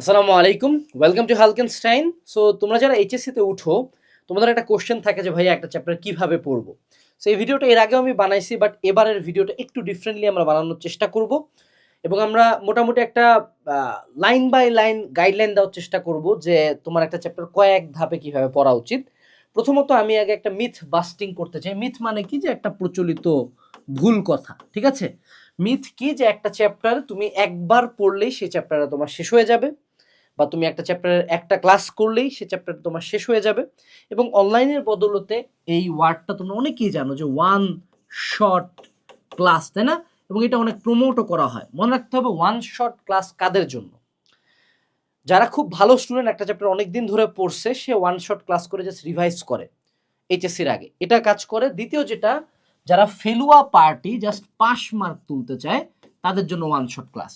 আসসালামু আলাইকুম। Welcome to হালকেনস্টাইন so তোমরা যারা এইচএসসিতে উঠো, তোমাদের একটা কোশ্চেন থাকে যে, ভাইয়া, একটা চ্যাপ্টার কীভাবে পড়ব? সো এই ভিডিওটা এর আগেও আমি বানাইছি বাট এবারের ভিডিওটা একটু ডিফারেন্টলি আমরা বানানোর চেষ্টা করব। এবং আমরা মোটামুটি একটা লাইন বাই লাইন গাইডলাইন দেওয়ার চেষ্টা করব যে, তোমার একটা চ্যাপ্টার কয়েক ধাপে কীভাবে পড়া উচিত। প্রথমত আমি আগে একটা মিথ বাস্টিং করতে চাই। মিথ মানে কি যে, একটা প্রচলিত ভুল কথা, ঠিক আছে? মিথ কি যে, একটা চ্যাপ্টার তুমি একবার পড়লেই সেই চ্যাপ্টারটা তোমার শেষ হয়ে যাবে। বা তুমি একটা চ্যাপ্টারের একটা ক্লাস করলেই সে চ্যাপ্টার তোমার শেষ হয়ে যাবে। এবং অনলাইনের বদলতে এই ওয়ার্ডটা তোমরা অনেকেই জানো যে ওয়ান শর্ট ক্লাস তাই না? এবং এটা অনেক প্রমোটও করা হয়। মনে রাখতে হবে ওয়ান শর্ট ক্লাস কাদের জন্য? যারা খুব ভালো স্টুডেন্ট একটা চ্যাপ্টার অনেক দিন ধরে পড়ছে, সে ওয়ান শর্ট ক্লাস করে জাস্ট রিভাইজ করে এইচএসসির আগে। এটা কাজ করে। দ্বিতীয় যেটা, যারা ফেলুয়া পার্টি জাস্ট পাস মার্ক তুলতে চায়, তাদের জন্য ওয়ান শর্ট ক্লাস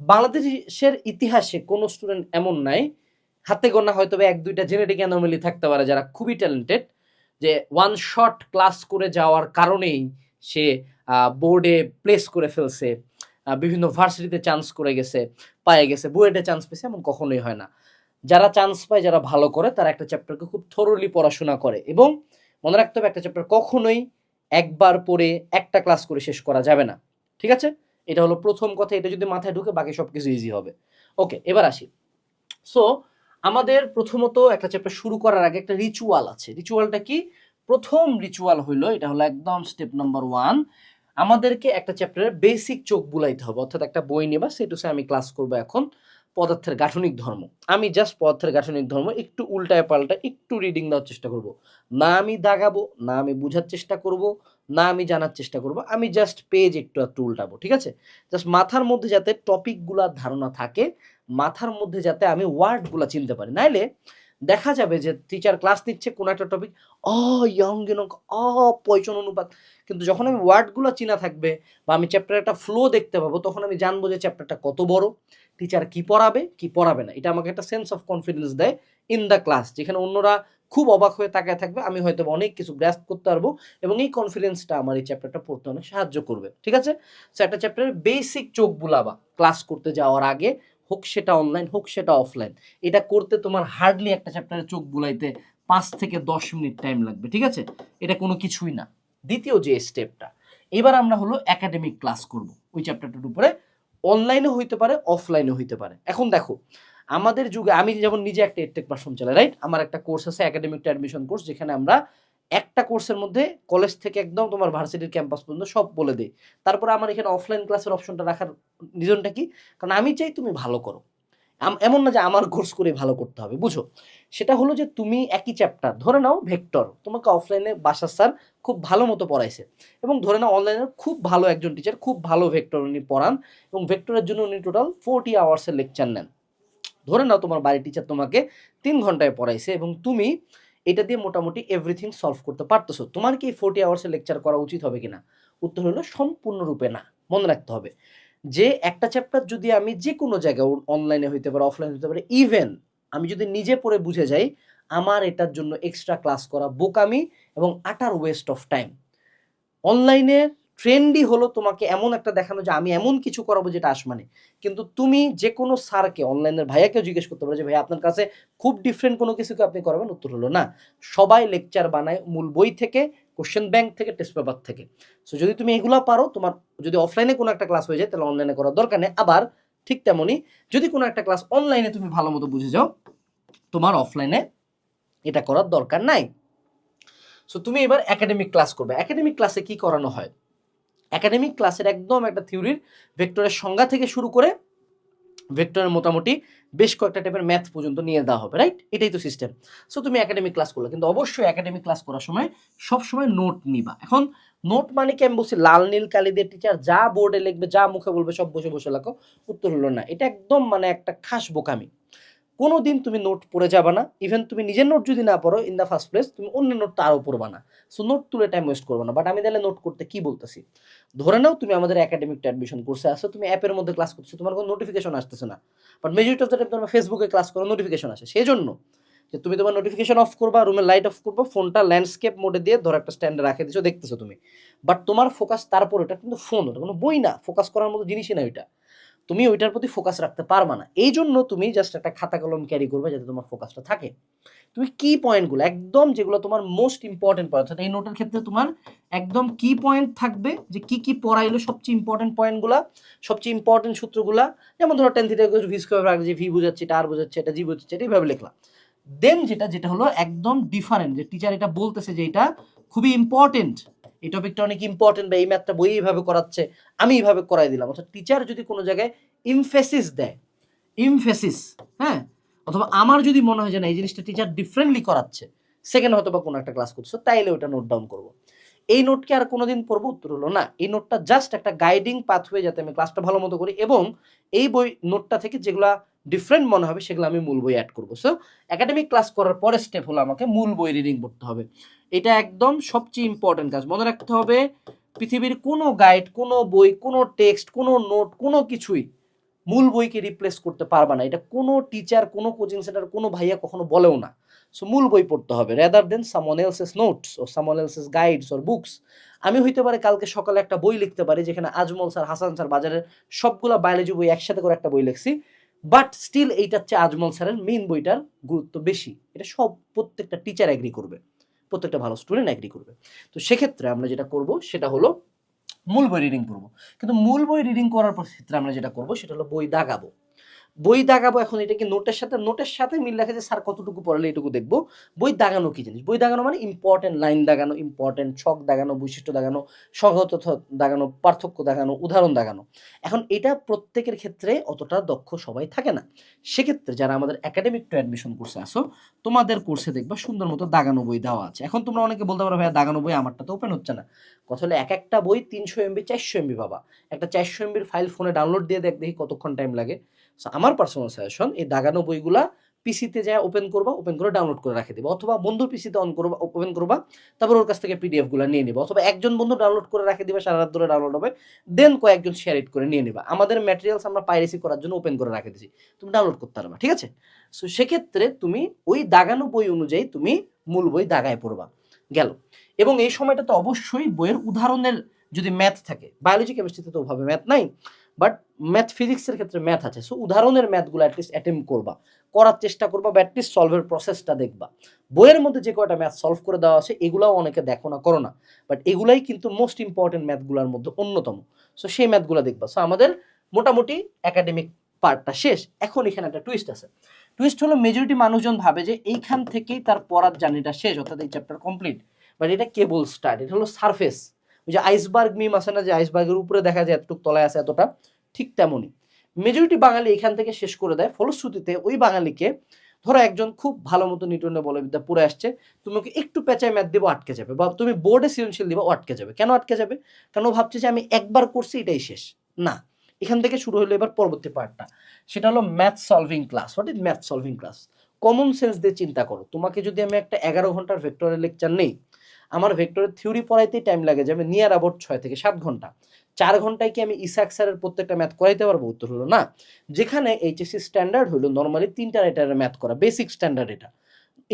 বাংলাদেশের ইতিহাসে কোনো স্টুডেন্ট এমন নাই। হাতে গোনা হয়তো এক, দুইটা জেনেটিক অ্যানোমেলি থাকতে পারে যারা খুবই ট্যালেন্টেড যে ওয়ান শট ক্লাস করে যাওয়ার কারণেই সে বোর্ডে প্লেস করে ফেলছে বিভিন্ন ভার্সিটিতে চান্স করে গেছে, পায়ে গেছে, বুয়েটে চান্স পেয়েছে, এমন কখনোই হয় না। যারা চান্স পায়, যারা ভালো করে, তারা একটা চ্যাপ্টারকে খুব থরলি পড়াশোনা করে এবং মনে রাখতে হবে, একটা চ্যাপ্টার কখনোই একবার পড়ে একটা ক্লাস করে শেষ করা যাবে না। ঠিক আছে? এটা হলো প্রথম কথা, এটা যদি মাথায় ঢুকে বাকি সব কিছু ইজি হবে। ওকে এবার আসি। সো আমাদের প্রথমত একটা চ্যাপ্টার শুরু করার আগে একটা রিচুয়াল আছে। রিচুয়ালটা কি? প্রথম রিচুয়াল হইল, এটা হলো একদম স্টেপ নাম্বার ওয়ান আমাদেরকে একটা চ্যাপ্টারের বেসিক চোখ বুলাইতে হবে। অর্থাৎ একটা বই নেবা সেটুসে আমি ক্লাস করব এখন। পদার্থের গাঠনিক ধর্ম। আমি জাস্ট পদার্থের গাঠনিক ধর্ম একটু উল্টায় পাল্টা একটু রিডিং দেওয়ার চেষ্টা করব। না আমি দাগাবো, না আমি বোঝার চেষ্টা করব, না আমি জানার চেষ্টা করব, আমি জাস্ট পেজ একটু একটু উল্টাবো, ঠিক আছে? জাস্ট মাথার মধ্যে যাতে টপিকগুলার ধারণা থাকে, মাথার মধ্যে যাতে আমি ওয়ার্ডগুলো চিনতে পারি। নাইলে দেখা যাবে যে টিচার ক্লাস নিচ্ছে কোনো একটা টপিক অ ইয়ং অ, পয়চন অনুপাত। কিন্তু যখন আমি ওয়ার্ডগুলো চিনা থাকবে বা আমি চ্যাপ্টার একটা ফ্লো দেখতে পাবো, তখন আমি জানব যে চ্যাপ্টারটা কত বড়। টিচার কি পড়াবে কি পড়াবে না। এটা আমাকে একটা সেন্স অফ কনফিডেন্স দেয় ইন দ্য ক্লাস যেখানে অন্যরা খুব অবাক হয়ে তাকায় থাকবে, আমি হয়তো অনেক কিছু গ্রাস্প করতে পারব এবং এই কনফিডেন্সটা আমার এই চ্যাপ্টারটা পড়তে অনেক সাহায্য করবে, ঠিক আছে? সো একটা চ্যাপ্টারের বেসিক চোখ বুলাবা ক্লাস করতে যাওয়ার আগে, হোক সেটা অনলাইন হোক সেটা অফলাইন এটা করতে তোমার হার্ডলি একটা চ্যাপ্টারে চোখ বুলাইতে পাঁচ থেকে দশ মিনিট টাইম লাগবে, ঠিক আছে? এটা কোনো কিছুই না। দ্বিতীয় যে স্টেপটা এবার আমরা হলো একাডেমিক ক্লাস করব, ওই চ্যাপ্টারটার উপরে। অনলাইনে হইতে পারে অফলাইনে হইতে পারে। এখন দেখো, আমাদের যুগে, আমি যেমন নিজে একটা এডটেক প্ল্যাটফর্ম চালাই রাইট আমার একটা কোর্স আছে একাডেমিকটা অ্যাডমিশন কোর্স যেখানে আমরা একটা কোর্সের মধ্যে কলেজ থেকে একদম তোমার ভার্সিটির ক্যাম্পাস পর্যন্ত সব বলে দেয় তারপরে আমার এখানে অফলাইন ক্লাসের অপশনটা রাখার রিজনটা কি? কারণ আমি চাই তুমি ভালো করো। এমন না যে আমার কোর্স করে ভালো করতে হবে, বুঝো? সেটা হলো যে তুমি একই চ্যাপ্টার ধরে নাও ভেক্টর, তোমাকে অফলাইনে বাসার স্যার খুব ভালো মতো পড়াইছে এবং ধরে নাও অনলাইনে খুব ভালো একজন টিচার খুব ভালো ভেক্টর উনি পড়ান এবং ভেক্টরের জন্য উনি টোটাল ফোরটি আওয়ার্সের লেকচার নেন। ধরে নাও তোমার বাড়ির টিচার তোমাকে তিন ঘন্টায় পড়াইছে এবং তুমি এটা দিয়ে মোটামুটি এভরিথিং সলভ করতে পারতেছো। তোমার কি ফোরটি আওয়ার্সের লেকচার করা উচিত হবে কিনা? উত্তর হলো সম্পূর্ণরূপে না, মনে রাখতে হবে। যে একটা চ্যাপ্টার যদি আমি যে কোনো জায়গায় অনলাইনে হইতে পারে অফলাইনে হইতে পারে ইভেন আমি যদি নিজে পড়ে বুঝে যাই, আমার এটার জন্য এক্সট্রা ক্লাস করা বোকামি এবং আটার ওয়েস্ট অফ টাইম অনলাইনে ট্রেন্ডই হলো তোমাকে এমন একটা দেখানো যে আমি এমন কিছু করাবো যেটা আসমানে। কিন্তু তুমি যে কোনো স্যারকে, অনলাইনের ভাইয়াকেও জিজ্ঞেস করতে পারো যে ভাই আপনার কাছে খুব ডিফারেন্ট কোনো কিছুকে আপনি করাবেন? উত্তর হলো, না। সবাই লেকচার বানায় মূল বই থেকে কোশ্চেন ব্যাংক থেকে টেস্ট পেপার থেকে। সো যদি তুমি এগুলো পারো, তোমার যদি অফলাইনে কোনো একটা ক্লাস হয়ে যায়, তাহলে অনলাইনে করার দরকার নেই। আবার ঠিক তেমনই যদি কোনো একটা ক্লাস অনলাইনে তুমি ভালো মতো বুঝে যাও, তোমার অফলাইনে এটা করার দরকার নাই। সো তুমি এবার একাডেমিক ক্লাস করবে। একাডেমিক ক্লাসে কি করানো হয়? একাডেমিক ক্লাসের একদম একটা থিওরির ভেক্টরের সংজ্ঞা থেকে শুরু করে ভেক্টরের মোটামুটি বেশ কয়েকটা টাইপের ম্যাথ পর্যন্ত নিয়ে দেওয়া হবে রাইট এটাই তো সিস্টেম সো তুমি একাডেমিক ক্লাস করলে, কিন্তু অবশ্যই একাডেমিক ক্লাস করার সময় সব সময় নোট নিবা। এখন নোট মানে কি? আমি বলছি লাল, নীল কালিদের টিচার যা বোর্ডে লিখবে, যা মুখে বলবে, সব বসে বসে লেখো, উত্তর হলো না। এটা একদম মানে একটা খাস বোকামি। কোনো দিন তুমি নোট পড়ে যাবে না। ইভেন তুমি নিজের নোট যদি না পড়ো ইন দ্য ফার্স্ট প্লেস তুমি অন্য নোটটা আরও পড়বা না। সো নোট তুলে টাইম ওয়েস্ট করব না। বাট আমি তাহলে নোট করতে কি বলতেছি? ধরে নাও তুমি আমাদের একাডেমিক অ্যাডমিশন কোর্সে আসো তুমি অ্যাপের মধ্যে ক্লাস করছ তোমার কোনো নোটিফিকেশন আসতেছে না। But majority of the time তোমার ফেসবুকে ক্লাস করো নোটিফিকেশন আসে। সেই জন্য যে তুমি তোমার নোটিফিকেশন অফ করবা রুমের লাইট অফ করবা ফোনটা ল্যান্ডস্কেপ মোডে দিয়ে ধরো একটা স্ট্যান্ডে রাখে দিছো, দেখতেছো তুমি। বাট তোমার ফোকাস তারপর ওটা কিন্তু ফোন ওটা কোনো বই না। ফোকাস করার মতো জিনিসই না ওইটা। তুমি ওইটার প্রতি ফোকাস রাখতে পারবা না। এই জন্য তুমি জাস্ট একটা খাতা কলম ক্যারি করবে যাতে তোমার ফোকাসটা থাকে। তুমি কি পয়েন্টগুলো একদম যেগুলো তোমার মোস্ট ইম্পর্টেন্ট পয়েন্ট অর্থাৎ এই নোটের ক্ষেত্রে তোমার একদম কি পয়েন্ট থাকবে যে কি কি পড়াইলো সবচেয়ে ইম্পর্টেন্ট পয়েন্টগুলা সবচেয়ে ইম্পর্টেন্ট সূত্রগুলা, যেমন ধরো টেন থিটা ভি স্কোয়ার রাখছে যে ভি বোঝাচ্ছে, এটা আর বোঝাচ্ছে, এটা জি বোঝাচ্ছে, এটা এইভাবে লিখলাম। দেন যেটা যেটা হলো একদম ডিফারেন্ট যে টিচার এটা বলতেছে যে এটা খুবই ইম্পর্টেন্ট এই টপিকটা অনেক ইম্পর্টেন্ট বা এই ম্যাথটা বই এইভাবে করাচ্ছে, আমি এইভাবে করাই দিলাম। অর্থাৎ টিচার যদি কোনো জায়গায় ইমফেসিস দেয় ইমফেসিস হ্যাঁ? অথবা আমার যদি মনে হয় যে না, এই জিনিসটা টিচার ডিফারেন্টলি করাচ্ছে সেকেন্ড হয়তো বা কোনো একটা ক্লাস করছ, তাইলে ওটা নোট ডাউন করব। এই নোটকে আর কোনোদিন পড়ব? উত্তর হলো না। এই নোটটা জাস্ট একটা গাইডিং পাথওয়ে যাতে আমি ক্লাসটা ভালো মতো করি এবং এই বই নোটটা থেকে যেগুলা ডিফারেন্ট মনে হবে, সেগুলো আমি মূল বই অ্যাড করব। সো একাডেমিক ক্লাস করার পরে স্টেপ হলো আমাকে মূল বই রিডিং পড়তে হবে। এটা একদম সবচেয়ে ইম্পর্টেন্ট কাজ। মনে রাখতে হবে, পৃথিবীর কোনো গাইড কোনো বই, কোনো টেক্সট কোনো নোট কোনো কিছুই মূল বইকে রিপ্লেস করতে পারবা না। এটা কোনো টিচার কোনো কোচিং সেন্টার কোনো ভাইয়া কখনো বলেও না। সো মূল বই পড়তে হবে। রেদার দেন সামন এলসেস নোটস ও সামন এলসেস গাইডস ওর বুকস আমি হইতে পারে কালকে সকালে একটা বই লিখতে পারি, যেখানে আজমল স্যার হাসান স্যার বাজারের সবগুলা বায়োলজি বই একসাথে করে একটা বই লিখছি। বাট স্টিল এইটা হচ্ছে আজমল স্যারের মেইন বইটার গুরুত্ব বেশি। এটা সব প্রত্যেকটা টিচার অ্যাগ্রি করবে। প্রত্যেকটা ভালো স্টুডেন্ট অ্যাগ্রি করবে। তো সেক্ষেত্রে আমরা যেটা করব, সেটা হলো মূল বই রিডিং করব। কিন্তু মূল বই রিডিং করার পর ক্ষেত্রে আমরা যেটা করব, সেটা হলো বই দাগাবো। বই দাগাবো এখন এটা কি নোটের সাথে? নোটের সাথে মিল রাখে যে স্যার কতটুকু পড়ালে এটুকু দেখব। বই দাগানো কি জিনিস? বই দাগানো মানে ইম্পর্টেন্ট লাইন দাগানো ইম্পর্টেন্ট ছক দাগানো, বৈশিষ্ট্য দাগানো সংহত দাগানো, পার্থক্য দাগানো, উদাহরণ দাগানো। এখন এটা প্রত্যেকের ক্ষেত্রে অতটা দক্ষ সবাই থাকে না। সেক্ষেত্রে যারা আমাদের একাডেমিক টু অ্যাডমিশন কোর্সে আসো তোমাদের কোর্সে দেখবা সুন্দর মতো দাগানো বই দেওয়া আছে। এখন তোমরা অনেকে বলতে পারো, ভাইয়া, দাগানো বই আমারটা তো ওপেন হচ্ছে না। কথা হলো এক একটা বই তিনশো এমবি চারশো এমবি পাবা। একটা চারশো এমবির ফাইল ফোনে ডাউনলোড দিয়ে দেখ, দেখি কতক্ষণ টাইম লাগে। আমার পার্সোনাল সাজেশন এই দাগানো বইগুলা পিসিতে যায় ওপেন করবা ওপেন করে ডাউনলোড করে রাখে দিবা। অথবা বন্ধুর পিসিতে অন করবা ওপেন করবা, তারপর ওর কাছ থেকে পিডিএফগুলো নিয়ে নিবা। অথবা একজন বন্ধু ডাউনলোড করে রাখে দিবা, সারা রাত ধরে ডাউনলোড হবে দেন কয়েকজন শেয়ার ইট করে নিয়ে নিবা। আমাদের ম্যাটেরিয়ালস আমরা পাইরেসি করার জন্য ওপেন করে রাখে দিছি। তুমি ডাউনলোড করতে পারবা, ঠিক আছে? সো সেক্ষেত্রে তুমি ওই দাগানো বই অনুযায়ী তুমি মূল বই দাগায় পড়বা। গেল। এবং এই সময়টা তো অবশ্যই বইয়ের উদাহরণের যদি ম্যাথ থাকে বায়োলজি কেমিস্ট্রিতে তো ওভাবে ম্যাথ নাই বাট ম্যাথ ফিজিক্সের ক্ষেত্রে ম্যাথ আছে। সো উদাহরণের ম্যাথগুলো অ্যাটলিস্ট অ্যাটেম্প করবা। করার চেষ্টা করবা বা অ্যাটলিস্ট সলভের প্রসেসটা দেখবা। বইয়ের মধ্যে যে কয়টা ম্যাথ সলভ করে দেওয়া আছে, এগুলাও অনেকে দেখো না, করো না। বাট এগুলাই কিন্তু মোস্ট ইম্পর্টেন্ট ম্যাথগুলোর মধ্যে অন্যতম। সো সেই ম্যাথগুলো দেখবা। সো আমাদের মোটামুটি একাডেমিক পার্টটা শেষ। এখন এখানে একটা টুইস্ট আছে। টুইস্ট হলো মেজরিটি মানুষজন ভাবে যে এইখান থেকেই তার পড়ার জার্নিটা শেষ, অর্থাৎ এই চ্যাপ্টার কমপ্লিট বাট এটা কেবল স্টার্ট এটা হলো সারফেস ওই যে আইসবার্গ মিম আছে না যে আইসবার্গের উপরে দেখা যায় এতটুকু তলায় আছে এতটা, ঠিক তেমনই। মেজরিটি বাঙালি এখান থেকে শেষ করে দেয়। ফলশ্রুতিতে ওই বাঙালিকে ধরো একজন খুব ভালো মতো নিউটনের বলবিদ্যা পড়ে আসছে, তুমি ওকে একটু পেঁচায় ম্যাথ দেবো, আটকে যাবে। বা তুমি বোর্ডে সৃজনশীল দিবো, আটকে যাবে। কেন আটকে যাবে? কেন ভাবছে যে আমি একবার করছি, এটাই শেষ। না, এখান থেকে শুরু হলো এবার পরবর্তী পার্টটা সেটা হলো math solving class what is math solving class common sense দিয়ে চিন্তা করো। তোমাকে যদি আমি একটা এগারো ঘণ্টার ভেক্টরের লেকচার নেই আমার ভেক্টরের থিওরি পড়াইতেই টাইম লাগে যাবে নিয়ার অ্যাবাউট ছয় থেকে সাত ঘণ্টা। চার ঘন্টায় কি আমি ইসাক স্যারের প্রত্যেকটা ম্যাথ করাইতে পারব? উত্তর হলো না। যেখানে এইচএসসি স্ট্যান্ডার্ড হলো নর্মালি তিনটা রাইটারের ম্যাথ করা বেসিক স্ট্যান্ডার্ড এটা।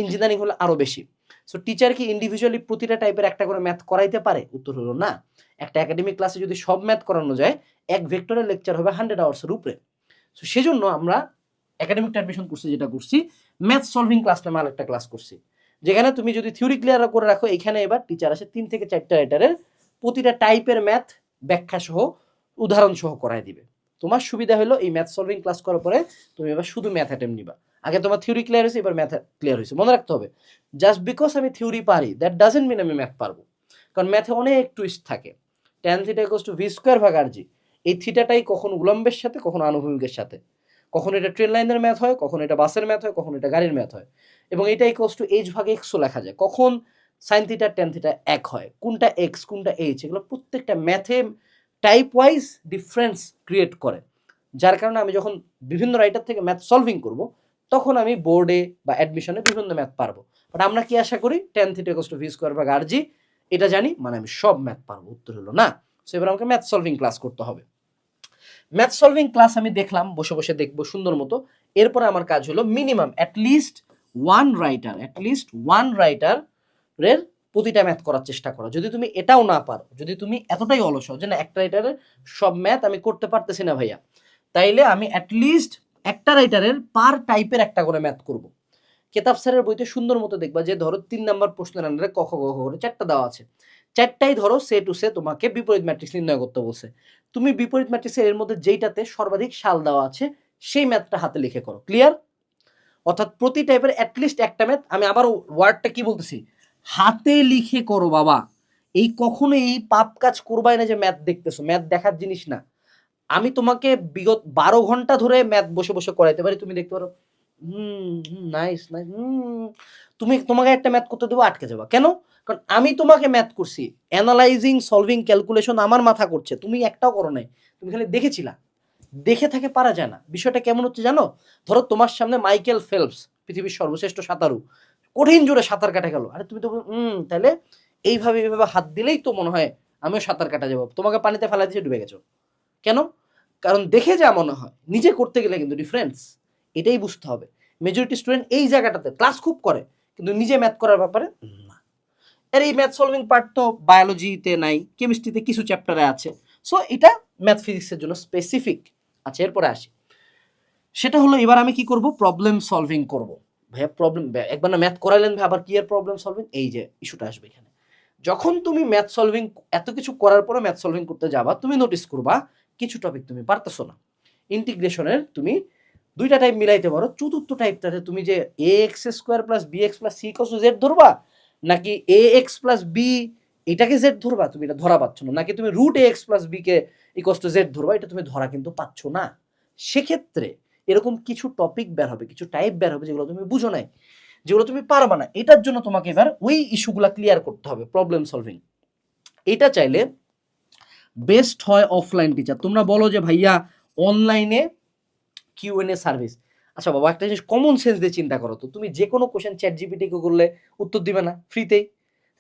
ইঞ্জিনিয়ারিং হলো আরও বেশি। সো টিচার কি ইন্ডিভিজুয়ালি প্রতিটা টাইপের একটা করে ম্যাথ করাইতে পারে? উত্তর হলো না। একটা একাডেমিক ক্লাসে যদি সব ম্যাথ করানো যায়, এক ভেক্টরের লেকচার হবে হান্ড্রেড আওয়ার্সের উপরে। সো সেজন্য আমরা একাডেমিক অ্যাডমিশন করছি যেটা করছি ম্যাথ সলভিং ক্লাস নামে আরেকটা ক্লাস করছি। যেখানে তুমি যদি থিওরি ক্লিয়ার করে রাখো, এখানে এবার টিচার আসে তিন থেকে চারটা রাইটারের প্রতিটা টাইপের ম্যাথ ব্যাখ্যা সহ উদাহরণ সহ করায় দিবে। তোমার সুবিধা হলো এই ম্যাথ সলভিং ক্লাস করার পরে তুমি এবার শুধু ম্যাথ অ্যাটেম্প নিবা। আগে তোমার থিওরি ক্লিয়ার হয়েছে, এবার ম্যাথ ক্লিয়ার হয়েছে। মনে রাখতে হবে জাস্ট বিকজ আমি থিওরি পারি দ্যাট ডাজেন্ট মিন আমি ম্যাথ পারব। কারণ ম্যাথে অনেক টুইস্ট থাকে। Tan theta equals to v square ভাগ আর জি এই থিটাটাই কখন উলম্বের সাথে, কখন আনুভূমিকের সাথে। কখন এটা ট্রেন লাইনের ম্যাথ হয়, কখন এটা বাসের ম্যাথ হয়, কখন এটা গাড়ির ম্যাথ হয়। এবং এটা ইকোস টু এইচ ভাগে এক্সও লেখা যায়। কখন সাইন থিটা টেন থিটা এক হয়, কোনটা এক্স কোনটা এইচ এগুলো প্রত্যেকটা ম্যাথে টাইপ ওয়াইজ ডিফারেন্স ক্রিয়েট করে। যার কারণে আমি যখন বিভিন্ন রাইটার থেকে ম্যাথ সলভিং করব, তখন আমি বোর্ডে বা অ্যাডমিশনে বিভিন্ন ম্যাথ পারব। বাট আমরা কি আশা করি? Tan theta equals to v square বা আর জি এটা জানি মানে আমি সব ম্যাথ পারব। উত্তর হলো না। সো এবার আমাকে ম্যাথ সলভিং ক্লাস করতে হবে। ম্যাথ সলভিং ক্লাস আমি দেখলাম, বসে বসে দেখব সুন্দর মতো। এরপরে আমার কাজ হলো minimum atleast one writer atleast one writer এর প্রতিটা ম্যাথ করার চেষ্টা করো। যদি তুমি এটাও না পারো, যদি তুমি এতটাই অলস যে না, একটা রাইটারের সব ম্যাথ আমি করতে পারতেছি না ভাইয়া, তাইলে আমি অ্যাটলিস্ট একটা রাইটারের পার টাইপের একটা করে ম্যাথ করব। কেতাব স্যারের বইতে সুন্দর মতো দেখবা যে, ধরো তিন নাম্বার প্রশ্নের আন্ডারে ক, খ, গ ঘ করে চারটা দেওয়া আছে। চারটাই ধরো সে টু সে তোমাকে বিপরীত ম্যাট্রিক্স নির্ণয় করতে বলছে। তুমি বিপরীত ম্যাট্রিক্সের এর মধ্যে যেইটাতে সর্বাধিক সাল দেওয়া আছে, সেই ম্যাথটা হাতে লিখে করো। ক্লিয়ার অর্থাৎ প্রতি টাইপের অ্যাটলিস্ট একটা ম্যাথ আমি আবার ওয়ার্ডটা কি বলতেছি? হাতে লিখে করো বাবা। এই কখনো এই পাপ কাজ করবাই না যে ম্যাথ দেখতেছো। ম্যাথ দেখার জিনিস না। আমি তোমাকে বিগত বারো ঘণ্টা ধরে ম্যাথ বসে বসে করাইতে পারি, তুমি দেখতে পারো। Hmm nice nice hmm. তুমি, তোমাকে একটা ম্যাথ করতে দেবো, আটকে যাবা। কেন? কারণ আমি তোমাকে ম্যাথ করছি। অ্যানালাইজিং সলভিং ক্যালকুলেশন আমার মাথা করছে। তুমি একটাও করো নাই। তুমি খালি দেখেছিলা। দেখে থাকে পারা যায় না। বিষয়টা কেমন হচ্ছে জানো? ধরো তোমার সামনে মাইকেল ফেলপস, পৃথিবীর সর্বশ্রেষ্ঠ সাঁতারু। কঠিন জোরে সাঁতার কাটা গেল। আরে তুমি তো হুম, তাহলে এইভাবে এইভাবে হাত দিলেই তো মনে হয় আমিও সাঁতার কাটা যাব। তোমাকে পানিতে ফেলা দিয়ে ডুবে গেছো। কেন? কারণ দেখে যা মনে হয়। নিজে করতে গেলে কিন্তু ডিফারেন্স এটাই বুঝতে হবে। মেজরিটি স্টুডেন্ট এই জায়গাটাতে ক্লাস খুব করে, কিন্তু নিজে ম্যাথ করার ব্যাপারে না। এর এই ম্যাথ সলভিং পার্ট তো বায়োলজিতে নাই কেমিস্ট্রিতে কিছু চ্যাপ্টারে আছে। সো এটা ম্যাথ ফিজিক্সের জন্য স্পেসিফিক আচ্ছা এরপরে আসি। সেটা হলো, এবার আমি কি করব? প্রবলেম সলভিং করব। ভাইয়া প্রবলেম একবার না ম্যাথ করাইলেন ভাই, আবার কি এর প্রবলেম সলভিং এই যে ইস্যুটা আসবে এখানে। যখন তুমি ম্যাথ সলভিং এত কিছু করার পরে ম্যাথ সলভিং করতে যাবা, তুমি নোটিস করবা, কিছু টপিক তুমি পারতেছো না। ইন্টিগ্রেশনের তুমি দুইটা টাইপ মিলাইতে পারো। চতুর্থ টাইপটাতে তুমি যে a x square plus b x plus c cos z ধরবা, নাকি এ এক্স প্লাস বি এটাকে জেড ধরবা, তুমি এটা ধরা পাচ্ছ না। নাকি তুমি root a x plus b K equals to z ধরবা, এটা তুমি ধরা কিন্তু পাচ্ছ না। সেক্ষেত্রে এরকম কিছু টপিক বের হবে, কিছু টাইপ বের হবে যেগুলো তুমি বুঝো নাই, যেগুলো তুমি পারবা না। এটার জন্য তোমাকে এবার ওই ইস্যুগুলো ক্লিয়ার করতে হবে প্রবলেম সলভিং এটা চাইলে বেস্ট হয় অফলাইন টিচার তোমরা বলো যে ভাইয়া অনলাইনে কিউএনএ সার্ভিস আচ্ছা বাবা, একটা জিনিস কমন সেন্স দিয়ে চিন্তা করো তো। তুমি যে কোনো কোশ্চেন চ্যাট জিপিটিকে করলে উত্তর দিবে না ফ্রিতেই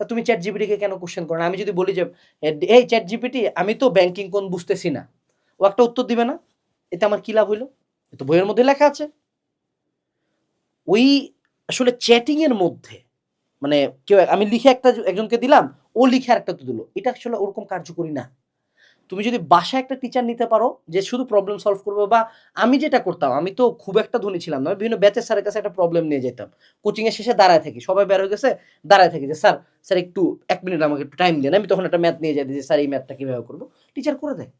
তা তুমি চ্যাট জিপিটিকে কেন কোশ্চেন করো না? আমি যদি বলি যে এই চ্যাট জিপিটি আমি তো ব্যাংকিং কোন বুঝতেছি না। ও একটা উত্তর দিবে না। এতে আমার কী লাভ হইল? এ তো বইয়ের মধ্যে লেখা আছে। ওই আসলে চ্যাটিংয়ের মধ্যে মানে কেউ, আমি লিখে একটা একজনকে দিলাম, ও লিখে একটা তো দিল। এটা আসলে ওরকম কার্যকরী না। তুমি যদি বাসায় একটা টিচার নিতে পারো, যে শুধু প্রবলেম সলভ করবে বা আমি যেটা করতাম, আমি তো খুব একটা ধনী ছিলাম না বিভিন্ন ব্যাচের স্যারের কাছে একটা প্রবলেম নিয়ে যেতাম। কোচিং এর শেষে দাঁড়ায় থাকি, সবাই বের হয়ে গেছে, দাঁড়ায় থাকি যে স্যার স্যার একটু এক মিনিট আমাকে একটু টাইম দেন, আমি তখন একটা ম্যাথ নিয়ে যাই, যে স্যার এই ম্যাথটা কীভাবে করব? টিচার করে দেয়।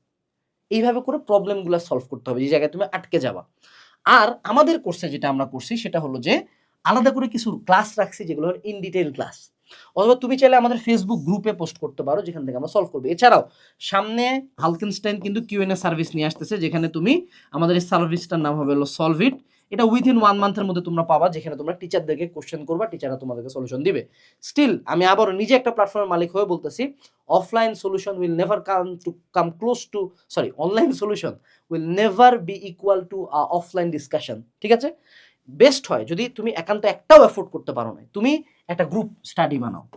এইভাবে করে প্রবলেমগুলো সলভ করতে হবে, যে জায়গায় তুমি আটকে যাবা। আর আমাদের কোর্সে যেটা আমরা করছি, সেটা হলো যে, আলাদা করে কিছু ক্লাস রাখছি, যেগুলো ইন ডিটেল ক্লাস অথবা তুমি চাইলে আমাদের ফেসবুক গ্রুপে পোস্ট করতে পারো, যেখান থেকে আমরা সলভ করব। এছাড়াও, সামনে হালকেনস্টাইন কিন্তু কিউএনএ সার্ভিস নিয়ে আসতেছে, যেখানে তুমি আমাদের এই সার্ভিসটার নাম হবে হলো সলভ ইট এটা উইথিন ওয়ান মান্থের মধ্যে তোমরা পাবা, যেখানে তোমরা টিচারদেরকে কোশ্চেন করবা টিচাররা তোমাদেরকে সলিউশন দিবে। স্টিল আমি আবারও নিজে একটা প্ল্যাটফর্মের মালিক হয়ে বলতেছি offline solution will never come to come close to sorry online solution will never be equal to offline discussion ঠিক আছে? বেস্ট হয় যদি তুমি একান্ত একটাও এফোর্ড করতে পারো না তুমি একটা গ্রুপ স্টাডি বানাও।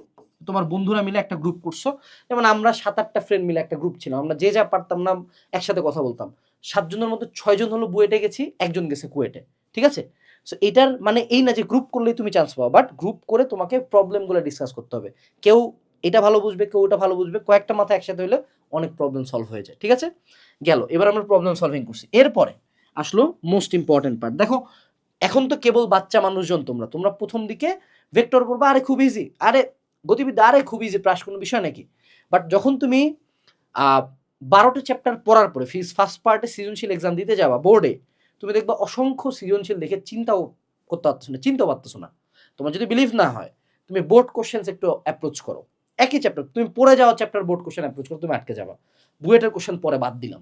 তোমার বন্ধুরা মিলে একটা গ্রুপ করছ। যেমন আমরা সাত আটটা ফ্রেন্ড মিলে একটা গ্রুপ ছিলাম। আমরা যে যা পারতাম না, একসাথে কথা বলতাম। সাতজনের মধ্যে ছয়জন হলো বুয়েটে গেছি, একজন গেছে কুয়েটে। ঠিক আছে? সো এটার মানে এই না যে গ্রুপ করলেই তুমি চান্স পাও। বাট গ্রুপ করে তোমাকে প্রবলেমগুলো ডিসকাস করতে হবে। কেউ এটা ভালো বুঝবে, কেউ ওটা ভালো বুঝবে। কয়েকটা মাথা একসাথে হলে অনেক প্রবলেম সলভ হয়ে যায়। ঠিক আছে? গেল। এবার আমরা প্রবলেম সলভিং করছি। এরপরে আসলো মোস্ট ইম্পর্টেন্ট পার্ট দেখো এখন তো কেবল বাচ্চা মানুষজন তোমরা। তোমরা প্রথম দিকে ভেক্টর পড়বা, আরে খুব ইজি আরে গতিবিদ্যা, আরে খুব ইজি প্রাস কোনো বিষয় নাকি? বাট যখন তুমি বারোটা চ্যাপ্টার পড়ার পরে ফিজ ফার্স্ট পার্টে সৃজনশীল এক্সাম দিতে যাবা বোর্ডে তুমি দেখবা অসংখ্য সৃজনশীল দেখে চিন্তাও করতে পারছ না, চিন্তাও পারতেছো না। তোমার যদি বিলিভ না হয়, তুমি বোর্ড কোশ্চেন্স একটু অ্যাপ্রোচ করো। একই চ্যাপ্টার তুমি পড়ে যাওয়া চ্যাপ্টার বোর্ড কোশ্চেন অ্যাপ্রোচ করো, তুমি আটকে যাবা। বুয়েটের কোশ্চেন পরে বাদ দিলাম।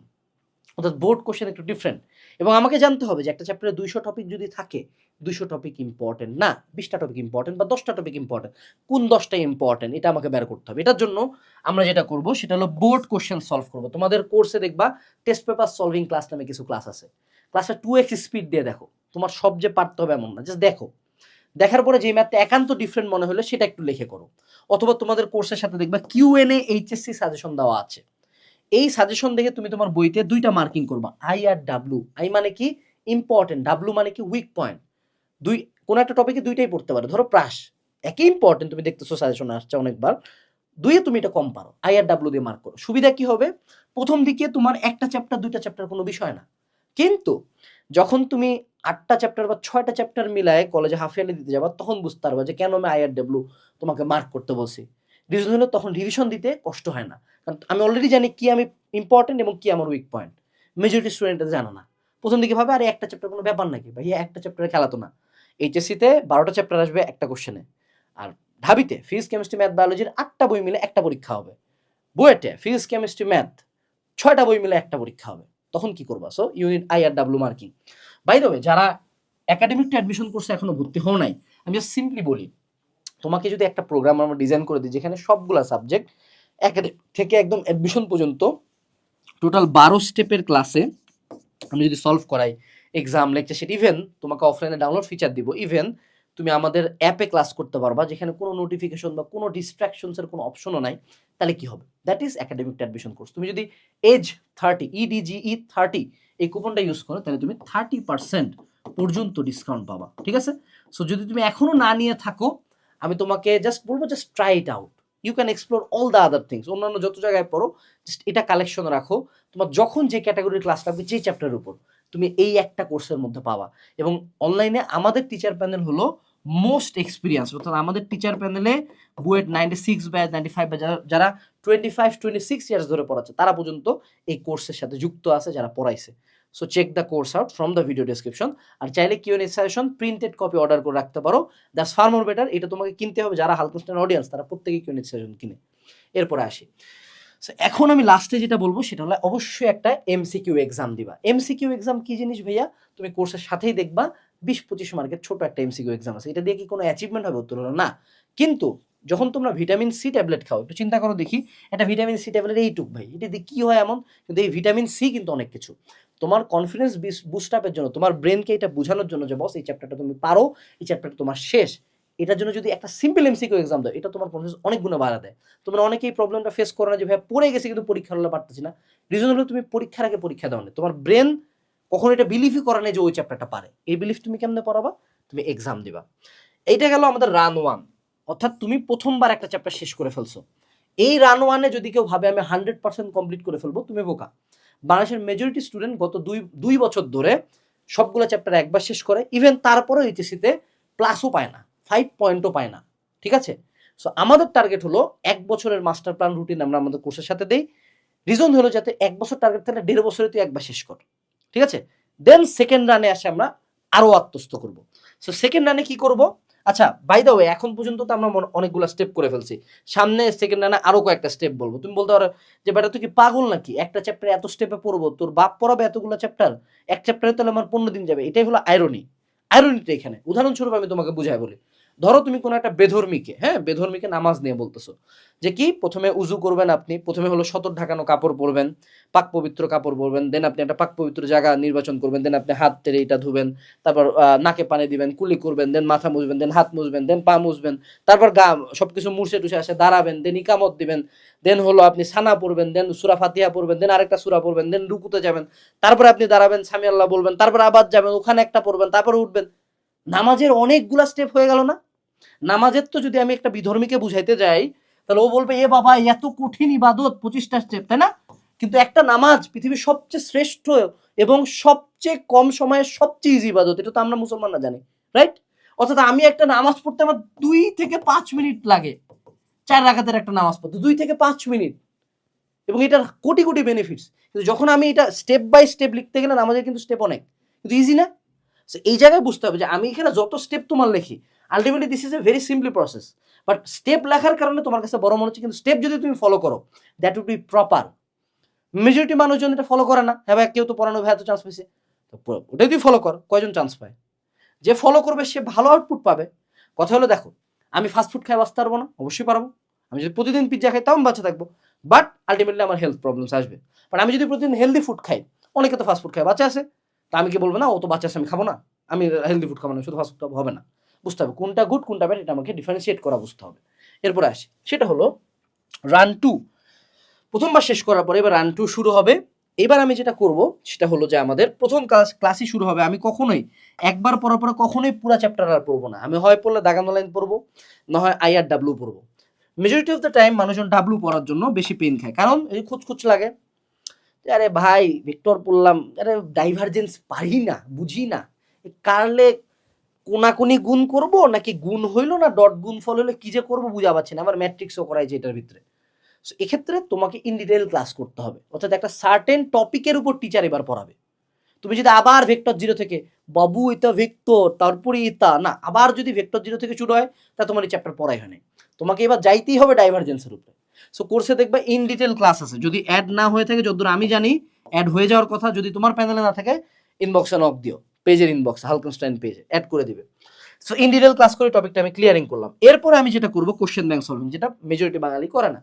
অর্থাৎ বোর্ড কোশ্চেন একটু ডিফারেন্ট এবং আমাকে জানতে হবে যে একটা চ্যাপ্টারে দুইশো টপিক যদি থাকে, দুইশো টপিক ইম্পর্টেন্ট না? বিশটা টপিক ইম্পর্টেন্ট বা দশটা টপিক ইম্পর্টেন্ট কোন দশটা ইম্পর্টেন্ট এটা আমাকে বের করতে হবে। এটার জন্য আমরা যেটা করব, সেটা হলো বোর্ড কোশ্চেন সলভ করব। তোমাদের কোর্সে দেখবা টেস্ট পেপার সলভিং ক্লাস নামে কিছু ক্লাস আছে। ক্লাসে টু এক্স স্পিড দিয়ে দেখো। তোমার সব যে পারতে হবে এমন না জাস্ট দেখো। দেখার পরে যে ম্যাথটা একান্ত ডিফারেন্ট মনে হলো সেটা একটু লিখে করো। অথবা তোমাদের কোর্সের সাথে দেখবা কিউ কিউএনএ এইচএসসি সাজেশন দেওয়া আছে। এই সাজেশন দেখে তুমি তোমার বইতে দুইটা মার্কিং করবা। আই আর ডাব্লু আই মানে কি? ইম্পর্টেন্ট ডাব্লু মানে কি? উইক পয়েন্ট দুই, কোনো একটা টপিকে দুইটাই পড়তে পারো। ধরো প্রাস একই ইম্পর্টেন্ট তুমি দেখতেছো সাজেশন আসছে অনেকবার। দুইয়ে তুমি এটা কম পারো। আই আর ডাব্লু দিয়ে মার্ক করো। সুবিধা কি হবে? প্রথম দিকে তোমার একটা চ্যাপ্টার দুইটা চ্যাপ্টার কোনো বিষয় না। কিন্তু যখন তুমি আটটা চ্যাপ্টার বা ছয়টা চ্যাপ্টার মিলায় কলেজে হাফ ইয়ারলি দিতে যাবা, তখন বুঝতে পারবা যে কেন আমি আই আর ডাব্লিউ তোমাকে মার্ক করতে বলছি। রিজন হলো তখন রিভিশন দিতে কষ্ট হয় না। কারণ আমি অলরেডি জানি কি আমি ইম্পর্টেন্ট এবং কি আমার উইক পয়েন্ট মেজরিটি স্টুডেন্ট জানো না। প্রথম দিকে ভাবে, আরে একটা চ্যাপ্টার কোনো ব্যাপার নাকি? ভাই একটা চ্যাপ্টারে খেলাতো না। এইচএসসিতে বারোটা চ্যাপ্টার আসবে একটা কোশ্চেনে আর ঢাবিতে ফিজিক্স কেমিস্ট্রি ম্যাথ বায়োলজির আটটা বই মিলে একটা পরীক্ষা হবে। বুয়েটে ফিজিক্স কেমিস্ট্রি ম্যাথ ছয়টা বই মিলে একটা পরীক্ষা হবে। তখন কি করবা? So unit I R W marking by way যারা একাডেমিকটা অ্যাডমিশন কোর্সে এখনও ভর্তি হও নাই, আমি জাস্ট সিম্পলি বলি, তোমাকে যদি একটা প্রোগ্রাম আমরা ডিজাইন করে দিই, যেখানে সবগুলা সাবজেক্ট একাডেমিক থেকে একদম অ্যাডমিশন পর্যন্ত টোটাল বারো স্টেপের ক্লাসে আমি যদি সলভ করাই এক্সাম লেকচার সেট ইভেন তোমাকে অফলাইনে ডাউনলোড ফিচার দিব ইভেন তুমি আমাদের অ্যাপে ক্লাস করতে পারবা, যেখানে কোনো নোটিফিকেশন বা কোনো ডিস্ট্রাকশনসের কোনো অপশনও নাই, তাহলে কি হবে? That is academic admission course তুমি যদি এজ থার্টি ইডিজিই থার্টি এই কুপনটা ইউজ করো, তাহলে তুমি থার্টি পার্সেন্ট পর্যন্ত ডিসকাউন্ট পাবা, ঠিক আছে? সো যদি তুমি এখনও না নিয়ে থাকো, আমি তোমাকে জাস্ট বলব just try it out you can explore all the other things অন্যান্য যত জায়গায় পড়ো জাস্ট এটা কালেকশন রাখো। তোমার যখন যে ক্যাটাগরির ক্লাস লাগবে, যে চ্যাপ্টারের উপর, তুমি এই একটা কোর্সের মধ্যে পাবা। এবং অনলাইনে আমাদের টিচার প্যানেল হলো মোস্ট এক্সপিরিয়েন্স অর্থাৎ আমাদের টিচার প্যানেলে BUET ninety six batch ninety five batch, যারা twenty five twenty six years ধরে পড়াচ্ছে, তারা পর্যন্ত এই কোর্সের সাথে যুক্ত আছে, যারা পড়াইছে। So check the course out from the video description আর চাইলে Q N printed copy order করে রাখতে পারো। দ্যাটস ফার মোর বেটার এটা তোমাকে কিনতে হবে যারা হালকোস্টের অডিয়েন্স তারা প্রত্যেকে কিউ এন সাজেশন কিনে। এরপরে আসি। So, এখন আমি লাস্টে যেটা বলব সেটা হলো অবশ্যই একটা এমসিকিউ এক্সাম দিবা। এমসিকিউ এক্সাম কি জিনিস ভাইয়া? তুমি কোর্সের সাথেই দেখবা বিশ পঁচিশ মার্কের ছোট একটা এমসিকিউ এক্সাম আছে। এটা দিয়ে কি কোনো অ্যাচিভমেন্ট হবে উত্তর হলো না। কিন্তু যখন তোমরা ভিটামিন সি ট্যাবলেট খাও একটু চিন্তা করো দেখি একটা ভিটামিন সি ট্যাবলেট এইটুক ভাই। এটা দিয়ে কি হয় এমন? কিন্তু এই ভিটামিন সি কিন্তু অনেক কিছু। তোমার কনফিডেন্স বুস্ট আপের জন্য, তোমার ব্রেনকে এটা বোঝানোর জন্য যে, বস, এই চ্যাপ্টারটা তুমি পারো, এই চ্যাপ্টারটা তোমার শেষ। এটার জন্য যদি একটা সিম্পল এমসিকিউ এক্সাম দাও এটা তোমার কনফিডেন্স অনেক গুণ বাড়া দেয়। তোমরা অনেকেই প্রবলেমটা ফেস করো না যে ভাই পড়ে গেছে কিন্তু পরীক্ষা হলে, পারতেছি না। রিজন হলো তুমি পরীক্ষার আগে পরীক্ষা দাও না। তোমার ব্রেন কখনো এটা বিলিভই করে না যে, ওই চ্যাপ্টারটা পারে। এই বিলিফ তুমি কেমনে পড়াবা? তুমি এক্সাম দিবা। এইটা গেল আমাদের রান ওয়ান অর্থাৎ তুমি প্রথমবার একটা চ্যাপ্টার শেষ করে ফেলছো। এই রান ওয়ানে যদি কেউ ভাবে, আমি হান্ড্রেড পার্সেন্ট কমপ্লিট করে ফেলব, তুমি বোকা। বাংলাদেশের মেজরিটি স্টুডেন্ট গত দুই দুই বছর ধরে সবগুলো চ্যাপ্টার একবার শেষ করে ইভেন তারপরেও এইচএসিতে প্লাসও পায় না ফাইভ পয়েন্টও পায় না, ঠিক আছে? সো আমাদের টার্গেট হলো এক বছরের মাস্টার প্ল্যান রুটিন আমরা আমাদের কোর্সের সাথে দেই। রিজন হলো যাতে এক বছর টার্গেট থাকলে দেড় বছরে তুই একবার শেষ কর, ঠিক আছে? দেন সেকেন্ড রানে আসে আমরা আরও আত্মস্থ করব। সো সেকেন্ড রানে কি করব? আচ্ছা বাই দা ওয়ে এখন পর্যন্ত তো আমরা অনেকগুলো স্টেপ করে ফেলছি। সামনে সেকেন্ড রানে আরও কয়েকটা স্টেপ বলব। তুমি বলতে পারো যে, বেটা, তুই কি পাগল নাকি? একটা চ্যাপ্টারে এত স্টেপে পড়ব, তোর বাপ পড়াবে এতগুলো চ্যাপ্টার এক চ্যাপ্টারে তাহলে আমার পনেরো দিন যাবে। এটাই হলো আয়রনি আয়রনিটা এখানে। উদাহরণস্বরূপ আমি তোমাকে বুঝাই বলি। ধরো তুমি কোনো একটা বেধর্মীকে হ্যাঁ বেধর্মীকে নামাজ নিয়ে বলতেছো, যে কি? প্রথমে উজু করবেন আপনি, প্রথমে হলো সতর ঢাকানো কাপড় পরবেন, পাক পবিত্র কাপড় পরবেন দেন আপনি একটা পাক পবিত্র জায়গা নির্বাচন করবেন দেন আপনি হাত টেরে এটা ধুবেন, তারপর নাকে পানি দিবেন, কুলি করবেন দেন মাথা মুছবেন দেন হাত মুছবেন দেন পা মুছবেন, তারপর গা, সবকিছু মুছে টুসে আসে দাঁড়াবেন দেন ইকামত দিবেন দেন হলো আপনি সানা পড়বেন দেন সুরা ফাতিয়া পড়বেন দেন আরেকটা সুরা পড়বেন দেন রুকুতে যাবেন, তারপরে আপনি দাঁড়াবেন, সামি আল্লাহ বলবেন, তারপর আবার যাবেন, ওখানে একটা পড়বেন তারপর উঠবেন। নামাজের অনেকগুলা স্টেপ হয়ে গেল না? নামাজের তো যদি আমি একটা বিধর্মীকে বুঝাইতে যাই, তাহলে ও বলবে, এ বাবা, এত কঠিন ইবাদত, পঁচিশটা স্টেপ তাই না? কিন্তু একটা নামাজ পৃথিবীর সবচেয়ে শ্রেষ্ঠ এবং সবচেয়ে কম সময়ে সবচেয়ে ইজি ইবাদত, এটা তো আমরা মুসলমানরা জানি রাইট অর্থাৎ আমি একটা নামাজ পড়তে আমার দুই থেকে পাঁচ মিনিট লাগে, চার রাখাতের একটা নামাজ পড়তে, দুই থেকে পাঁচ মিনিট। এবং এটার কোটি কোটি বেনিফিটস কিন্তু যখন আমি এটা স্টেপ বাই স্টেপ লিখতে গেলে নামাজের কিন্তু স্টেপ অনেক। কিন্তু ইজি না? এই জায়গায় বুঝতে হবে যে আমি এখানে যত স্টেপ তোমার লিখি ultimately this is a very simply process but step লেখার কারণে তোমার কাছে বড় মনে হচ্ছে, কিন্তু স্টেপ যদি তুমি ফলো করো that would be proper majority মানুষজন এটা ফলো করে না। হ্যাঁ ভাই, কেউ তো পড়ানো ভাই এত চান্স পেয়েছে তো ওটাই তুই ফলো কর, কয়জন চান্স পায়? যে ফলো করবে, সে ভালো আউটপুট পাবে। কথা হলো, দেখো, আমি ফাস্ট ফুড খাই বাঁচতে পারব না, অবশ্যই পারব। আমি যদি প্রতিদিন পিজ্জা খাই, তাও আমি বাঁচা থাকব। বাট আলটিমেটলি আমার হেলথ প্রবলেমস আসবে। বাট আমি যদি প্রতিদিন হেলদি ফুড খাই, অনেকে তো ফাস্ট ফুড খায় বাচ্চা আছে। তা আমি কি বলব না, ও তো বাচ্চা আছে, আমি খাব না। আমি হেলদি ফুড খাব না, শুধু ফাস্ট ফুড হবে না। বুঝতে হবে। কোনটা গুড কোনটা ব্যাড এটা আমাকে ডিফারেন্সিয়েট করা বুঝতে হবে। এরপরে আসি। সেটা হলো রান টু প্রথমবার শেষ করার পরে এবার রান টু শুরু হবে। এবার আমি যেটা করব, সেটা হলো যে আমাদের প্রথম ক্লাস ক্লাসই শুরু হবে। আমি কখনোই, একবার পড়ার পরে কখনোই পুরো চ্যাপ্টার আর পড়ব না। আমি হয় পড়লে দাগানো লাইন পড়ব, না হয় আই আর ডাব্লু পড়ব। মেজরিটি অফ দ্য টাইম মানুষজন ডাব্লু পড়ার জন্য বেশি পেন খায়। কারণ এই খুচখুচ লাগে। আরে ভাই ভিক্টর পড়লাম। আরে ডাইভারজেন্স পারি না, বুঝি না। কারলে কোনাকুনি গুণ করব নাকি গুণ হইল না ডট গুণ ফল হইল? কি যে করব বুঝা পাচ্ছি না। আমার ম্যাট্রিক্সও করাইছে এটার ভিতরে। So, এক্ষেত্রে তোমাকে ইন ডিটেল ক্লাস করতে হবে। অর্থাৎ একটা সার্টেন টপিকের উপর টিচার এবার পড়াবে। তুমি যদি আবার ভেক্টর জিরো থেকে বাবু এটা ভেক্টর তারপরে এটা। না আবার যদি ভেক্টর জিরো থেকে শুরু হয় তা তোমার এই চ্যাপ্টার পড়াই হয় তোমাকে এবার যাইতেই হবে ডাইভারজেন্সের উপরে। সো কোর্সে দেখবে ইন ডিটেল ক্লাস আছে। যদি অ্যাড না হয়ে থাকে যতদূর আমি জানি অ্যাড হয়ে যাওয়ার কথা যদি তোমার প্যানেলে না থাকে ইনবক্সে নক দিও। পেজের ইনবক্স হালকনস্টাইন পেজে অ্যাড করে দিবে। সো ইন ডিটেল ক্লাস করে টপিকটা আমি ক্লিয়ারিং করলাম। এরপরে আমি যেটা করব কোশ্চেন ব্যাংক সলভিং যেটা মেজরিটি বাঙালি করে না।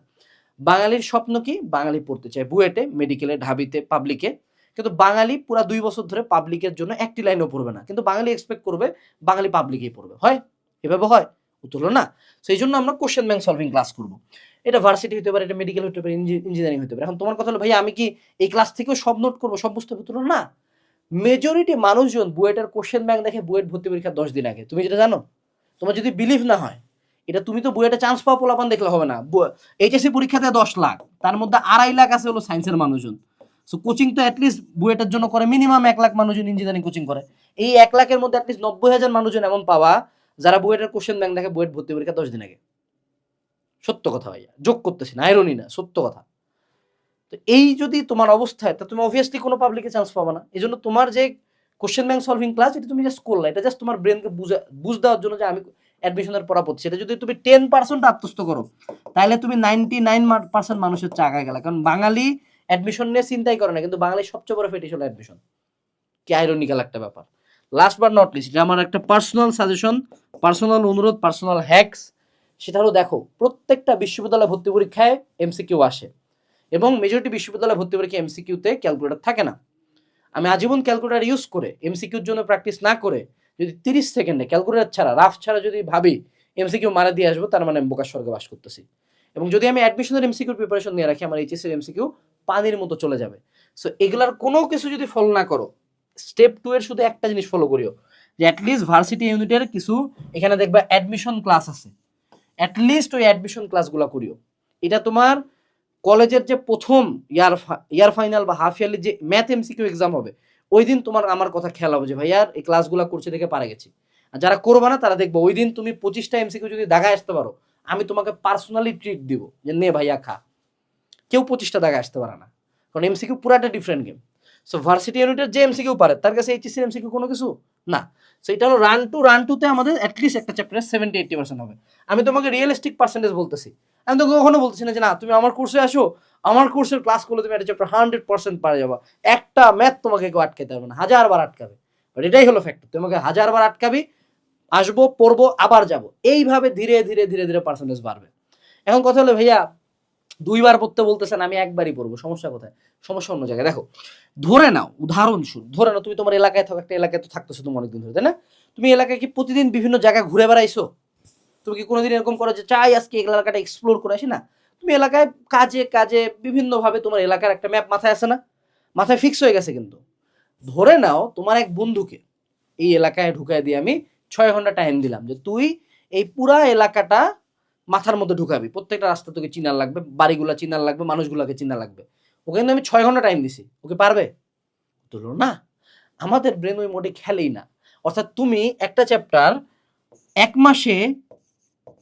বাঙালির স্বপ্ন কি? বাঙালি পড়তে চায় বুয়েটে মেডিকেলে ঢাবিতে পাবলিকে কিন্তু বাঙালি পুরা দুই বছর ধরে পাবলিকের জন্য একটি লাইনও পড়বে না। কিন্তু বাঙালি এক্সপেক্ট করবে, বাঙালি পাবলিকেই পড়বে। হয়? এভাবে হয়? উত্তর না। সেই জন্য আমরা কোশ্চেন ব্যাংক সলভিং ক্লাস করব। এটা ভার্সিটি হতে পারে, এটা মেডিকেল হতে পারে ইঞ্জিনিয়ারিং হতে পারে। এখন তোমার কথা হলো, ভাই, আমি কি এই ক্লাস থেকেও সব নোট করব, সব বুঝতে উত্তর না। মেজরিটি মানুষজন বুয়েটের কোশ্চেন ব্যাংক দেখে বুয়েট ভর্তি পরীক্ষা দশ দিন আগে। তুমি যেটা জানো? তোমার যদি বিলিভ না হয়, এটা তুমি তো বুয়েটে চান্স পাওয়া পোলাপান দেখলে হবে না। এইচএসসি পরীক্ষাতে দশ লাখ, তার মধ্যে আড়াই লাখ আছে হলো সায়েন্সের মানুষজন। সো কোচিং তো অ্যাটলিস্ট বুয়েটের জন্য করে মিনিমাম এক লাখ মানুষজন ইঞ্জিনিয়ারিং কোচিং করে। এই এক লাখের মধ্যে অ্যাটলিস্ট নব্বই হাজার মানুষজন এমন পাওয়া, যারা বুয়েটের কোশ্চেন ব্যাংক দেখে বুয়েট ভর্তি পরীক্ষা দশ দিন আগে। সত্য কথা ভাইয়া যোগ করতেছি না আইরনি না, সত্য কথা। তো এই যদি তোমার অবস্থায়, তা তুমি অবভিয়াসলি কোনো পাবলিকে চান্স পাবে না। এই জন্য তোমার যে কোশ্চেন ব্যাংক সলভিং ক্লাস এটা তুমি জাস্ট করলা। এটা জাস্ট তোমার ব্রেনকে বুঝা, বুঝ দেওয়ার জন্য যে আমি অ্যাডমিশনের পড়ছি। এটা যদি তুমি টেন পার্সেন্ট আত্মস্থ করো, তাহলে তুমি নাইনটি নাইন পার্সেন্ট মানুষের চাকা গেলা। কারণ বাঙালি অ্যাডমিশন নিয়ে চিন্তাই করে না, কিন্তু বাঙালির সবচেয়ে বড় ফেটিস হলো অ্যাডমিশন কি আইরনিক্যাল একটা ব্যাপার। লাস্ট বার নট লিস্ট আমার একটা পার্সোনাল সাজেশন পার্সোনাল অনুরোধ পার্সোনাল হ্যাক্স সেটা হলো দেখো, প্রত্যেকটা বিশ্ববিদ্যালয় ভর্তি পরীক্ষায় এমসিকিউ আসে। এবং মেজরিটি বিশ্ববিদ্যালয় ভর্তি পরীক্ষা এমসিকিউতে ক্যালকুলেটর থাকে না। আমি আজীবন ক্যালকুলেটর ইউজ করে এমসিকিউর জন্য প্র্যাকটিস না করে, যদি তিরিশ সেকেন্ডে ক্যালকুলেটর ছাড়া রাফ ছাড়া যদি ভাবি এমসিকিউ মারা দিয়ে আসব, তার মানে আমি বোকার স্বর্গে বাস করতেছি। এবং যদি আমি অ্যাডমিশনের এমসিকিউর প্রিপারেশন নিয়ে রাখি, আমার এইচএসের এমসিকিউ পানির মতো চলে যাবে। সো এগুলার কোনো কিছু যদি ফলো না করো স্টেপ টু এর শুধু একটা জিনিস ফলো করিও, যে অ্যাটলিস্ট ভার্সিটি ইউনিটের কিছু, এখানে দেখবা অ্যাডমিশন ক্লাস আছে। অ্যাটলিস্ট ওই অ্যাডমিশন ক্লাসগুলো করিও। এটা তোমার কলেজের যে প্রথম ইয়ার ইয়ার ফাইনাল বা হাফ ইয়ারলি যে ম্যাথ এমসিকিউ এক্সাম হবে, ওই দিন তোমার আমার কথা খেয়াল হবে যে ভাই আর এই ক্লাসগুলো করছে দেখে পারে গেছি। আর যারা করবে না তারা দেখব ওই দিন তুমি পঁচিশটা এমসিকিউ যদি দাগায় আসতে পারো, আমি তোমাকে পার্সোনালি ট্রিট দিব যে নে ভাইয়া খা। কেউ পঁচিশটা দাগায় আসতে পারে না, কারণ এমসিকিউ পুরাটা ডিফারেন্ট গেম সো ভার্সিটি ইউনিটের যে এমসিকিউ পারে, তার কাছে এইচএসসি এমসিকিউ কোনো কিছু? না। সো এটা হলো রান টু রান টুতে আমাদের অ্যাটলিস্ট একটা চ্যাপ্টারে সেভেন্টি এইটটি পার্সেন্ট হবে। আমি তোমাকে রিয়েলিস্টিক পার্সেন্টেজ বলতেছি। আমি তো কখনো বলতেছি না যে না, তুমি আমার কোর্সে আসো, আমার কোর্সের ক্লাস করলে তুমি একটা চ্যাপ্টার হান্ড্রেড পার্সেন্ট পারে যাবা। একটা ম্যাথ তোমাকে কেউ আটকাতে পারবে না হাজার বার আটকাবে। বাট এটাই হলো ফ্যাক্টর তোমাকে হাজার বার আটকাবি, আসব, পড়ব, আবার যাব। এইভাবে ধীরে ধীরে ধীরে ধীরে পার্সেন্টেজ বাড়বে। এখন কথা হলো, ভাইয়া, দুইবার পড়তে বলতেছেন, আমি একবারই পড়ব। সমস্যা কোথায়? সমস্যা অন্য জায়গায়। দেখো, ধরে নাও, উদাহরণ উদাহরণস্বরূপ ধরে নাও, তুমি তোমার এলাকায় থাকো, একটা এলাকায় তো থাকতেছো তুমি অনেকদিন ধরে, তাই না? তুমি এলাকায় কি প্রতিদিন বিভিন্ন জায়গায় ঘুরে বেড়াইছো? তুমি কি কোনোদিন এরকম করো যে, চাই আজকে এলাকাটা এক্সপ্লোর করে আসি না। তুমি এলাকায় কাজে কাজে বিভিন্নভাবে তোমার এলাকার একটা ম্যাপ মাথায় আসে না? মাথায় ফিক্স হয়ে গেছে কিন্তু। ধরে নাও তোমার এক বন্ধুকে এই এলাকায় ঢুকাই দিয়ে আমি ছয় ঘণ্টা টাইম দিলাম যে, তুই এই পুরা এলাকাটা মাথার মধ্যে ঢুকাবি। প্রত্যেকটা রাস্তা তোকে চিনার লাগবে, বাড়িগুলো চিনার লাগবে, মানুষগুলোকে চিনা লাগবে। ওকে কিন্তু আমি ছয় ঘণ্টা টাইম দিছি। ওকে পারবে? ধরো না, আমাদের ব্রেন ওই মোডে খেলেই না। অর্থাৎ তুমি একটা চ্যাপ্টার এক মাসে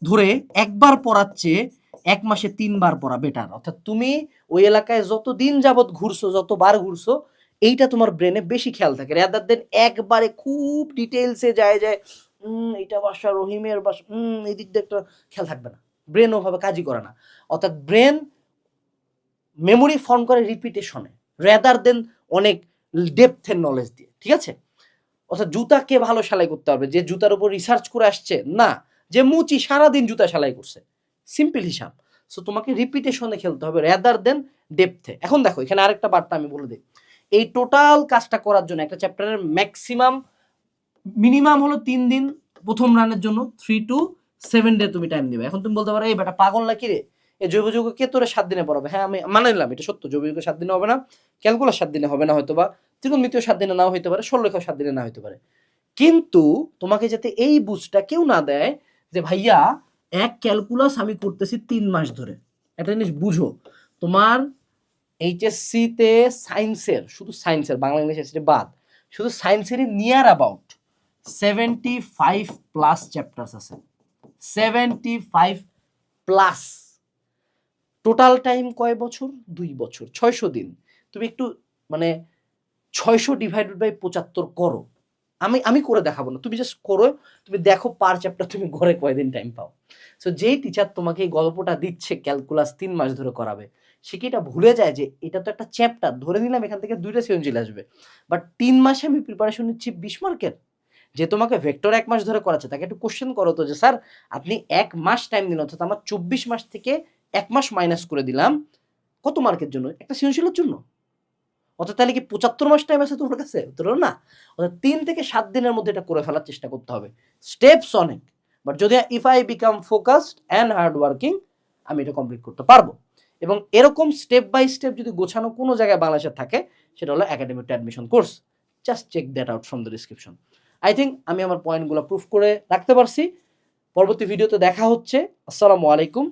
ধরে একবার পড়াচ্ছে এক মাসে তিনবার পড়া বেটার অর্থাৎ তুমি ওই এলাকায় যত দিন যাবৎ ঘুরছো, যতবার ঘুরছো, এইটা তোমার ব্রেনে বেশি খেয়াল থাকে। রেদার দেন একবারে খুব ডিটেলসে যায় যায় এইটা বাসা রহিমের বাসা এই দিক দিয়ে একটা খেয়াল থাকবে না। ব্রেন ওভাবে কাজই করে না। অর্থাৎ ব্রেন মেমোরি ফর্ম করে রিপিটেশনে রেদার দেন অনেক ডেপথের নলেজ দিয়ে। ঠিক আছে? অর্থাৎ জুতা কে ভালো সেলাই করতে হবে? যে জুতার উপর রিসার্চ করে আসছে? না। যে মুচি সারাদিন জুতা সেলাই করছে। সিম্পল হিসাব। সো তোমাকে রিপিটেশনে খেলতে হবে রেদার দেন ডেপথে এখন দেখো, এখানে আরেকটা বার্তা আমি বলে দিই। এই টোটাল কাজটা করার জন্য একটা চ্যাপ্টারের ম্যাক্সিমাম মিনিমাম হলো তিন দিন, প্রথম রানের জন্য থ্রি টু সেভেন ডে তুমি টাইম দিবে। এখন তুমি বলতে পারো, এই বেটা পাগল না রে? এই জৈব যৌগ কে তোরে সাত দিনে পড়াবে? হ্যাঁ আমি মানে নিলাম, এটা সত্য। জৈব যৌগ সাত দিনে হবে না ক্যালকুলাস সাত দিনে হবে না হয়তো বা ত্রিকোণমিতিও সাত দিনে নাও হইতে পারে ষোলরেখাও সাত দিনে না হইতে পারে। কিন্তু তোমাকে যাতে এই বুঝটা কেউ না দেয় যে ভাইয়া, এক ক্যালকুলাস আমি করতেছি তিন মাস ধরে। একটা জিনিস বুঝো, তোমার এইচএসসিতে সায়েন্সের শুধু সায়েন্সের বাংলা, ইংলিশ এসসি বাদ, শুধু সায়েন্সেরই near about seventy five plus chapters আছে। Seventy five plus total time কয় বছর? দুই বছর, ছয়শো দিন। তুমি একটু মানে ছয়শো ডিভাইডেড বাই পঁচাত্তর করো। আমি আমি করে দেখাবো না। তুমি জাস্ট করো, তুমি দেখো পার চ্যাপ্টার তুমি ঘরে কয়দিন টাইম পাও। সো যেই টিচার তোমাকে এই গল্পটা দিচ্ছে ক্যালকুলাস তিন মাস ধরে করাবে, সে কি এটা ভুলে যায় যে এটা তো একটা চ্যাপ্টার ধরে নিলাম এখান থেকে দুইটা সৃজনশীল আসবে। বাট তিন মাসে আমি প্রিপারেশন নিচ্ছি বিশ মার্কের। যে তোমাকে ভেক্টর এক মাস ধরে করাচ্ছে, তাকে একটু কোশ্চেন করো তো যে, স্যার, আপনি এক মাস টাইম দিন, অর্থাৎ আমার চব্বিশ মাস থেকে এক মাস মাইনাস করে দিলাম। কত মার্কের জন্য? একটা সৃজনশীলের জন্য। অর্থাৎ তাহলে কি পঁচাত্তর মাস টাইম আছে তোমার কাছে? উত্তর না। অর্থাৎ তিন থেকে সাত দিনের মধ্যে এটা করে ফেলার চেষ্টা করতে হবে। স্টেপস অনেক। বাট যদি if I become focused and hard working আমি এটা কমপ্লিট করতে পারব। এবং এরকম স্টেপ বাই স্টেপ যদি গোছানো কোনো জায়গায় বাংলাদেশে থাকে, সেটা হলো academic admission course just check that out from the description I think আমি আমার পয়েন্টগুলো প্রুফ করে রাখতে পারছি। পরবর্তী ভিডিওতে দেখা হচ্ছে। আসসালামু আলাইকুম।